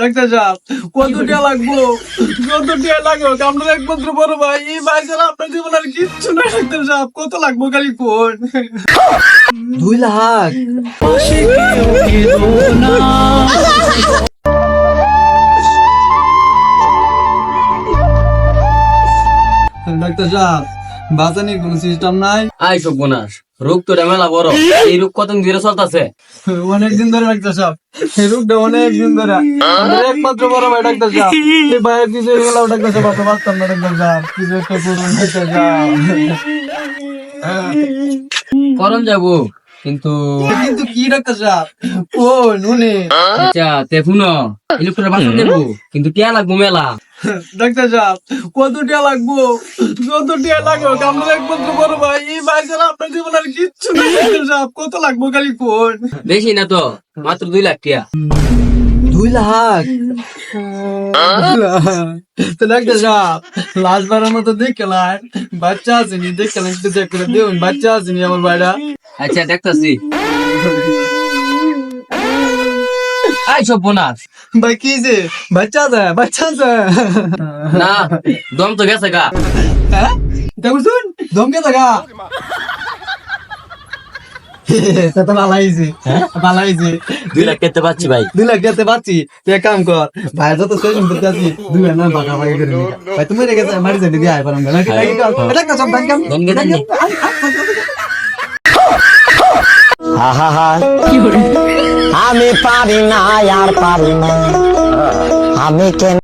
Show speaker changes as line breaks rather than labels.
Doctor সাহেব কত টাকা লাগবো? কত টাকা লাগবে? আপনার একমাত্র বড় ভাই। এই ভাই ছাড়া আপনার জীবন আর কিচ্ছু না ডাক্তার সাহেব কত লাগবো খালি কোন দুই লাখ। ডাক্তার সাহেব বাঁচানির কোন সিস্টেম নাই।
আই সব্যনাশ রোগ তো মেলা বড়। এই রোগ কত ধরে চলতেছে?
অনেকদিন ধরে ডাক্তার সাহেব। এই রোগটা অনেকদিন ধরে। একমাত্র বড় ভাই ডাক্তার সাহেব। এই ভাইয়ের কিছু হয়ে গেল ডাক্তার সাহেব আপনি বাঁচতাম না ডাক্তার সাহেব। কিছু একটা করুন ডাক্তার সাহেব।
করণ যাব কিন্তু
কিন্তু কি ডাক্তার সাহেব? ও নুনে।
আচ্ছা তে শুনো ইলেকট্রিক বাসা দেবো কিন্তু টিয়া লাগবো মেলা।
ডাক্তার সাহেব কত টাকা লাগবো? কত টাকা লাগবে আপনার একমাত্র বড় ভাই। এই ভাই ছাড়া আপনার কত লাগবো খালি কোন
বেশি না তো মাত্র দুই লাখ টিয়া
দুই লাখ তো ডাক্তার সাহেব লাস্ট বারের মতো দেখলাম বাচ্চা আসেনি দেখলাম একটু চেক করে দেখুন বাচ্চা আসেনি আমার বাইরা
আচ্ছা দেখতাছি আই সব্যনাশ
ভাই কি যে বাচ্চা আছে বাচ্চা আছে
না দম তো গেছে গা
হ্যাঁ দেখুন শুন ধমকে থাকা তা হয়েছে ভালো হয়েছে
দুই লাখ কেতে পাচ্ছি ভাই।
দুই লাখ দিতে পারছি তুই এক কাম কর ভাই যত সেভিং করতে আছি দুই লাখ না বাঘা বাঘা করে নিকা। ভাই তুমি রেখে যা, মারি যাই দিয়ে আয় পারাম না নাকি নাকি কর এটা
দেনগে
আমি পারি না আর পারি না। আমি কেন